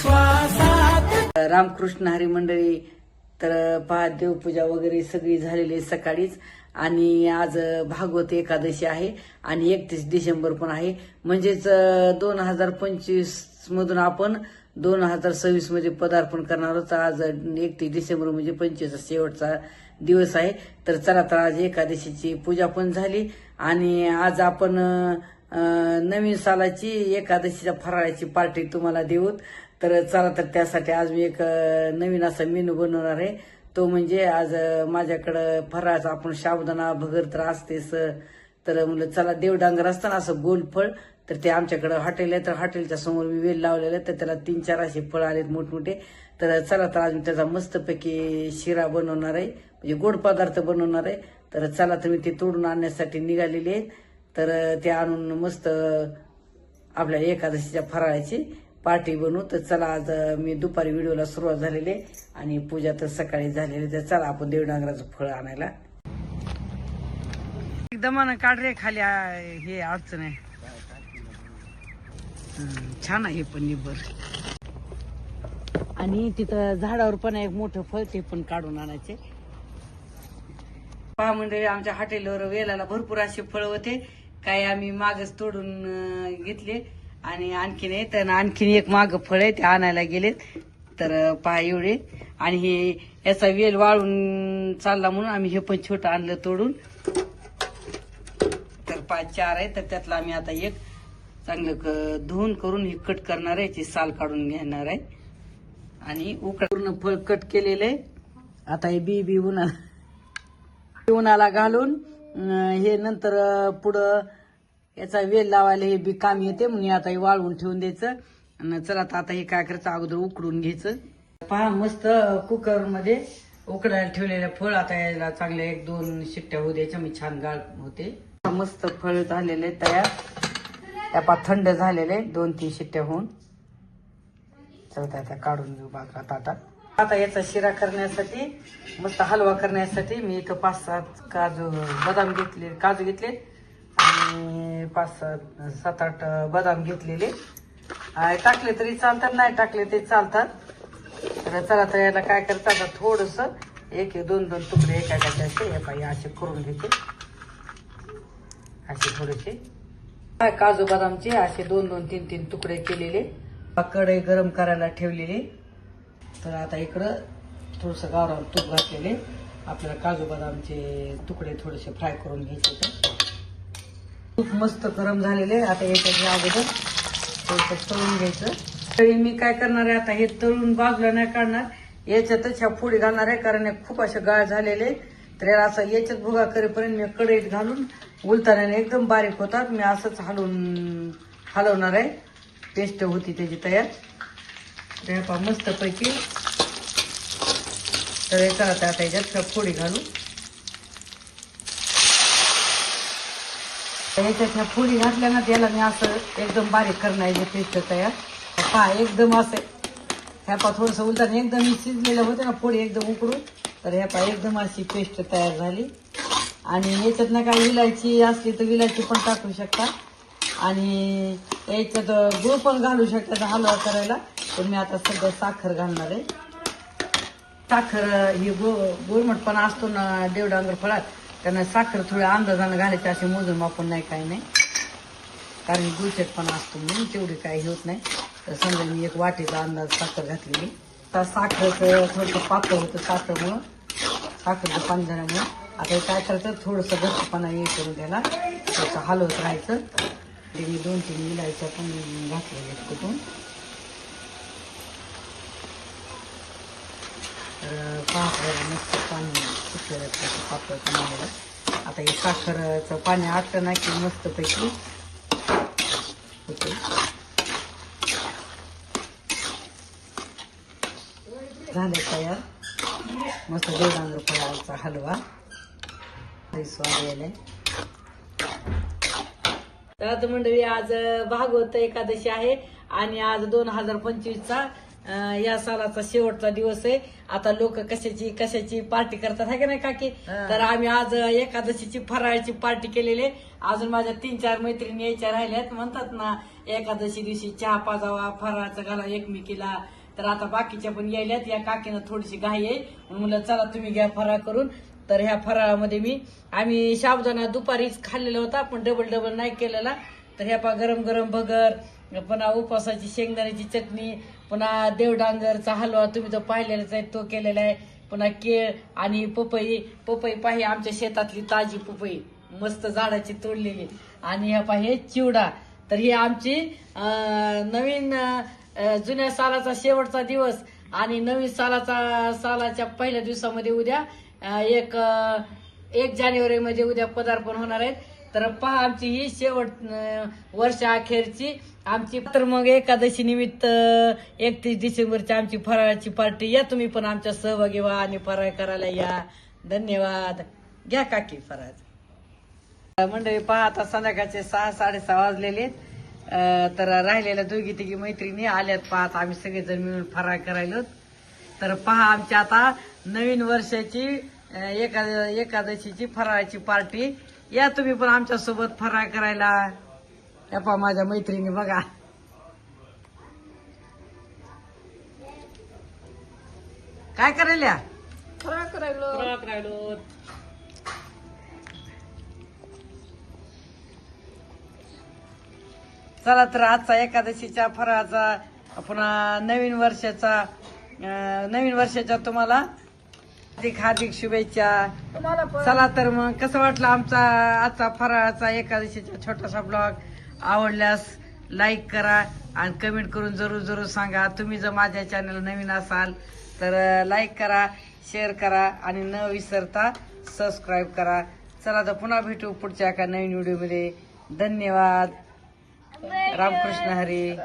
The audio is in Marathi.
श्वासा रामकृष्ण हरी मंडळी तर पहा देवपूजा वगैरे सगळी झालेली आहे सकाळीच. आणि आज भागवत एकादशी आहे आणि एकतीस डिसेंबर पण आहे. म्हणजेच दोन हजार पंचवीस मधून आपण दोन हजार सव्वीसमध्ये पदार्पण करणार आहोत. आज एकतीस डिसेंबर म्हणजे पंचवीस शेवटचा दिवस आहे. तर चला तर आज एकादशीची पूजा पण झाली. आणि आज आपण नवीन सालाची एकादशीच्या फराळाची पार्टी तुम्हाला देऊत तर चला तर त्यासाठी आज मी एक नवीन असा मेनू बनवणार आहे. तो म्हणजे आज माझ्याकडं फराळाचा आपण साबुदाणा भगर तर असतेच तर म्हणलं चला देवडांगर असताना असं गोल फळ. तर ते आमच्याकडं हॉटेल आहे तर हॉटेलच्या समोर मी वेल लावलेलं आहे. तर त्याला तीन चार असे फळ आलेत मोठमोठे. तर चला तर आज मी त्याचा मस्तपैकी शिरा बनवणार आहे. म्हणजे गोड पदार्थ बनवणार आहे. तर चला तर मी ते तोडून आणण्यासाठी निघालेली आहे तर ते आणून मस्त आपल्या एकादशीच्या फराळाची पार्टी बनवू. तर चला आज मी दुपारी व्हिडिओला सुरुवात झालेली आहे. आणि पूजा तर सकाळी झालेली तर चला आपण देवडांगराचं फळ आणायला. एकदम काढ रे खाली हे अडचण आहे. छान आहे पण निबर आणि तिथं झाडावर पण एक मोठं फळ ते पण काढून आणायचे. पहा मंडळी आमच्या हॉटेलवर वेलाला भरपूर असे फळ होते. काय आम्ही मागच तोडून घेतले. आणि आणखीन आहे तर आणखीन एक माग फळ आहे ते आणायला गेलेत. तर पहा एवढे. आणि हे याचा वेल वाळून चालला म्हणून आम्ही हे पण छोटं आणलं तोडून. तर पाच चार आहे तर त्यातला आम्ही आता एक चांगलं क- धुवून करून हे कट करणार आहे याची साल काढून घेणार आहे. आणि उकड पूर्ण फळ कट केलेलं आहे. आता हे बी बी उन्हाला उन्हाला घालून हे नंतर पुढं याचा वेल लावायला हे बी काम येते म्हणून आता हे वाळवून ठेवून द्यायचं. आणि चला आता आता हे काय करायचं अगोदर उकडून घ्यायचं. पहा मस्त कुकरमध्ये उकडायला ठेवलेलं फळ आता याला चांगल्या एक दोन शिट्ट्या होऊ द्यायच्या मी छान गाळ होते. मस्त फळ झालेले तयार. त्या पा थंड झालेले दोन तीन शिट्ट्या होऊन. चला आता काढून घेऊ बाकरात आता. आता याचा शिरा करण्यासाठी मस्त हलवा करण्यासाठी मी इथं पाच सात काजू बदाम घेतले काजू घेतले. आणि पाच सात सात आठ बदाम घेतलेले. टाकले तरी चालतात नाही टाकले तरी चालतात. तर चला तर याला काय करतात आता थोडस एक दोन दोन तुकडे एका असे हे पाहिजे असे करून घेते. असे थोडेसे. काजू बदामचे असे दोन दोन तीन तीन तुकडे केलेले. कढई गरम करायला ठेवलेली. तर आता इकडं थोडंसं गावरान तूप घातलेले. आपल्याला काजू बदामचे तुकडे थोडेसे फ्राय करून घ्यायचे तर तूप मस्त गरम झालेले आता याच्या अगोदर थोडंसं तळून घ्यायचं. तरी मी काय करणार आहे आता? हे तळून बाजूला नाही काढणार. याच्यातच ह्या फोडी घालणार आहे कारण हे खूप असे गाळ झालेले तर याला असं याच्यात भुगा करेपर्यंत मी कढईत घालून उलताना एकदम बारीक होतात. मी असंच हलवून हलवणार आहे. पेस्ट होती त्याची तयार. तर मस्तपैकी तर हे चला आता याच्यात फोडी घालू. तर याच्यात ह्या फोडी घातल्या ना त्याला मी असं एकदम बारीक करणार पेस्ट तयार. पहा एकदम असं ह्या पा थोडंसं उलटाने एकदम शिजलेलं होतं ना फोडी एकदम उकडून. तर ह्या पा एकदम अशी पेस्ट तयार झाली. आणि याच्यात ना काय विलायची असली तर विलायची पण टाकू शकता. आणि याच्यात गुळ पण घालू शकता हलवा करायला. तर मी आता सध्या साखर घालणार आहे. साखर ही गो गोरमटपणा असतो ना देवडांगर फळात. त्यांना साखर थोड्या अंदाजानं घालायची असे मोजून मापून नाही काही नाही. कारण गुळचटपणा असतो म्हणून तेवढी काही होत नाही. तर समजा मी एक वाटीचा अंदाज साखर घातलेली तर साखरचं थोडंसं पातळ होतं साखरमुळं. साखरचं पाणी झाल्यामुळं. आता काय करायचं थोडंसं घट्टपणा हे करून त्याला. थोडंसं हलवत राहायचं. ते मी दोन तीन विलायच्या पण घातलेल्या कुठून. तर मस्त पाणी सुटलेलं त्याचं पातळ बनवलेलं आता हे साखरचं पाणी आटलं नाही की मस्तपैकी होते झाले तयार. मस्त देवडांगर फळाचा हलवा. लई स्वाद तर मंडळी आज भागवत एकादशी आहे आणि आज दोन हजार पंचवीसचा या सालाचा शेवटचा दिवस आहे. आता लोक कशाची कशाची पार्टी करतात है का नाही काकी. तर आम्ही आज एकादशीची फराळाची पार्टी केलेली आहे. अजून माझ्या तीन चार मैत्रिणी यायच्या राहिल्यात. म्हणतात ना एकादशी दिवशी चहा पाजावा फराळाचा घाला एकमेकीला. तर आता बाकीच्या पण यायल्यात. या काकीनं थोडीशी घाई आहे. म्हणलं चला तुम्ही घ्या फराळ करून. तर ह्या फराळामध्ये मी आम्ही साबुदाणा दुपारीच खाल्लेला होता. पण डबल डबल नाही केलेला. तर ह्या पा गरम गरम भगर पुन्हा उपवासाची शेंगदाण्याची चटणी पुन्हा देवडांगरचा हलवा तुम्ही तो पाहिलेलाच आहे तो केलेला आहे. पुन्हा केळ आणि पपई पपई पाहि आमच्या शेतातली ताजी पपई मस्त झाडाची तोडलेली. आणि ह्या पाहि चिवडा. तर ही आमची नवीन जुन्या सालाचा शेवटचा दिवस आणि नवीन सालाचा सालाच्या पहिल्या दिवसामध्ये उद्या एक एक जानेवारी मध्ये उद्या पदार्पण होणार आहेत. तर पहा आमची ही शेवट वर्ष वर्षा अखेरची. आमची तर मग एकादशी निमित्त एकतीस डिसेंबरची आमची फराळाची पार्टी. या तुम्ही पण आमच्या सहभागी व्हा आणि फराळ करायला या. धन्यवाद. घ्या काकी फराळ. मंडळी पहा आता संध्याकाळचे सहा साडेसहा वाजलेले तर राहिलेल्या दोघी तिघी मैत्रिणी आल्यात. पाहत आम्ही सगळेजण मिळून फराळ करायलो तर पहा आमची आता नवीन वर्षाची एका एकादशीची फराळाची पार्टी. या तुम्ही पण आमच्यासोबत फराळ करायला. या पहा माझ्या मैत्रिणी बघा. काय फराळ करायलो. करायलो. चला तर आजचा एकादशीच्या फराळाचा पुन्हा नवीन वर्षाचा नवीन वर्षाच्या तुम्हाला हार्दिक हार्दिक शुभेच्छा. चला तर मग कसं वाटलं आमचा आजचा फराळाचा एकादशीचा छोटासा ब्लॉग? आवडल्यास लाईक करा आणि कमेंट करून जरूर जरूर सांगा. तुम्ही जर माझ्या चॅनल नवीन असाल तर लाईक करा शेअर करा आणि न विसरता सबस्क्राईब करा. चला तर पुन्हा भेटू पुढच्या एका नवीन व्हिडिओमध्ये धन्यवाद. रामकृष्ण हरी.